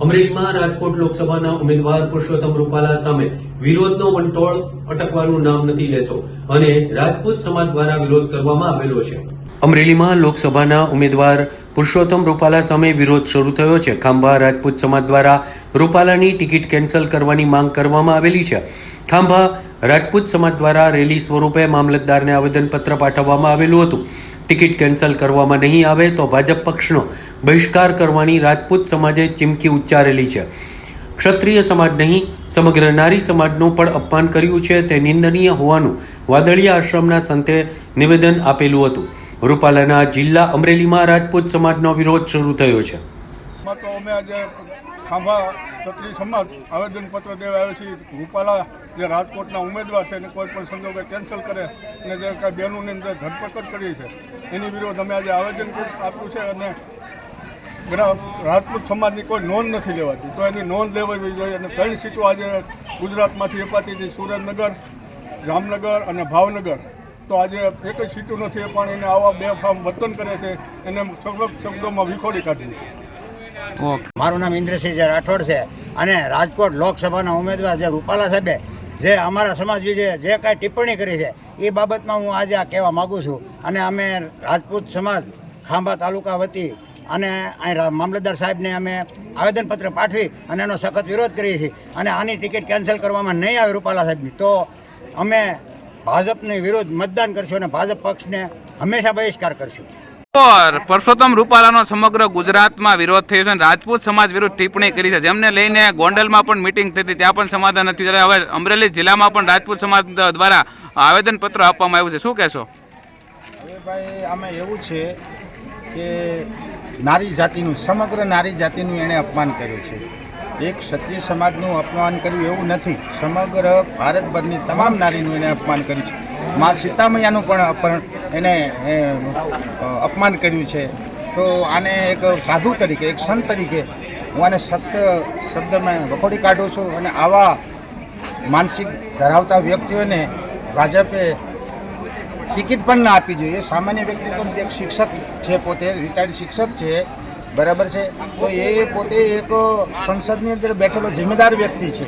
અમરેલીમાં રાજકોટ લોકસભાના ઉમેદવાર પુરુષોત્તમ રૂપાલા સામે વિરોધનો વંટોળ અટકવાનું નામ નથી લેતો અને રાજપૂત સમાજ દ્વારા વિરોધ કરવામાં આવેલો છે. અમરેલીમાં લોકસભાના ઉમેદવાર પુરુષોત્તમ રૂપાલા સામે વિરોધ શરૂ થયો છે. ખાંભા રાજપૂત સમાજ દ્વારા રૂપાલાની ટિકિટ કેન્સલ કરવાની માંગ કરવામાં આવેલી છે. ખાંભા રાજપૂત સમાજ દ્વારા રેલી સ્વરૂપે મામલતદારને આવેદનપત્ર પાઠવવામાં આવેલું હતું. ટિકિટ કેન્સલ કરવામાં નહીં આવે તો ભાજપ પક્ષનો બહિષ્કાર કરવાની રાજપૂત સમાજે ચીમકી ઉચ્ચારેલી છે. ક્ષત્રિય સમાજ નહીં, સમગ્ર નારી સમાજનું પણ અપમાન કર્યું છે તે નિંદનીય હોવાનું વાદળીયા આશ્રમના સંતે નિવેદન આપેલું હતું. રૂપાલાના જિલ્લા અમરેલીમાં રાજપૂત સમાજનો વિરોધ શરૂ થયો છે. તો અમે આજે ખાંભા ક્ષત્રિય સમાજ આવેદનપત્ર દેવા આવ્યો છીએ. રૂપાલા જે રાજકોટના ઉમેદવાર છે એને કોઈ પણ સંજોગે કેન્સલ કરે અને જે કાંઈ બહેનોની અંદર ધરપકડ કરી છે, એની વિરોધ અમે આજે આવેદન આપ્યું છે અને રાજપૂત સમાજની કોઈ નોંધ નથી લેવાતી. તો એની નોંધ લેવી જોઈએ અને ત્રણ સીટો આજે ગુજરાતમાંથી અપાતી હતી. સુરેન્દ્રનગર, જામનગર અને ભાવનગર. તો આજે એક જ સીટું નથી, પણ એને આવા બે ફાર્મ વર્તન કરે છે, એને સખત શબ્દોમાં વિખોડી કાઢવી મારું નામ ઇન્દ્રસિંહ રાઠોડ છે અને રાજકોટ લોકસભાના ઉમેદવાર જે રૂપાલા સાહેબે જે અમારા સમાજ વિશે જે કાંઈ ટિપ્પણી કરી છે, એ બાબતમાં હું આજે આ કહેવા માગું છું. અને અમે રાજપૂત સમાજ ખાંભા તાલુકા વતી અને મામલતદાર સાહેબને અમે આવેદનપત્ર પાઠવી અને એનો સખત વિરોધ કરીએ છીએ. અને આની ટિકિટ કેન્સલ કરવામાં નહીં આવે રૂપાલા સાહેબની. તો અમે ભાજપની વિરુદ્ધ મતદાન કરશું અને ભાજપ પક્ષને હંમેશા બહિષ્કાર કરશું. પર પરસોત્તમ રૂપાલાનો સમગ્ર ગુજરાતમાં વિરોધ થયો છે અને રાજપૂત સમાજ વિરુદ્ધ ટિપ્પણી કરી છે. જેમને લઈને ગોંડલમાં પણ મિટિંગ થઈ હતી. ત્યાં પણ સમાધાન નથી ત્યારે હવે અમરેલી જિલ્લામાં પણ રાજપૂત સમાજ દ્વારા આવેદનપત્ર આપવામાં આવ્યું છે. શું કહેશો? હવે ભાઈ આમાં એવું છે કે નારી જાતિનું સમગ્ર નારી જાતિનું એણે અપમાન કર્યું છે. એક ક્ષત્રિય સમાજનું અપમાન કર્યું એવું નથી. સમગ્ર ભારતભરની તમામ નારીનું એને અપમાન કર્યું છે. મા સીતામૈયાનું પણ એને અપમાન કર્યું છે. તો આને એક સાધુ તરીકે, એક સંત તરીકે હું આને સખ્ત શબ્દમાં વખોડી કાઢું છું અને આવા માનસિક ધરાવતા વ્યક્તિઓને ભાજપે ટિકિટ પણ ના આપવી જોઈએ. સામાન્ય વ્યક્તિ તો એક શિક્ષક છે પોતે, રિટાયર્ડ શિક્ષક છે. બરાબર છે? તો એ પોતે એક સંસદની અંદર બેઠેલો જિમ્મેદાર વ્યક્તિ છે.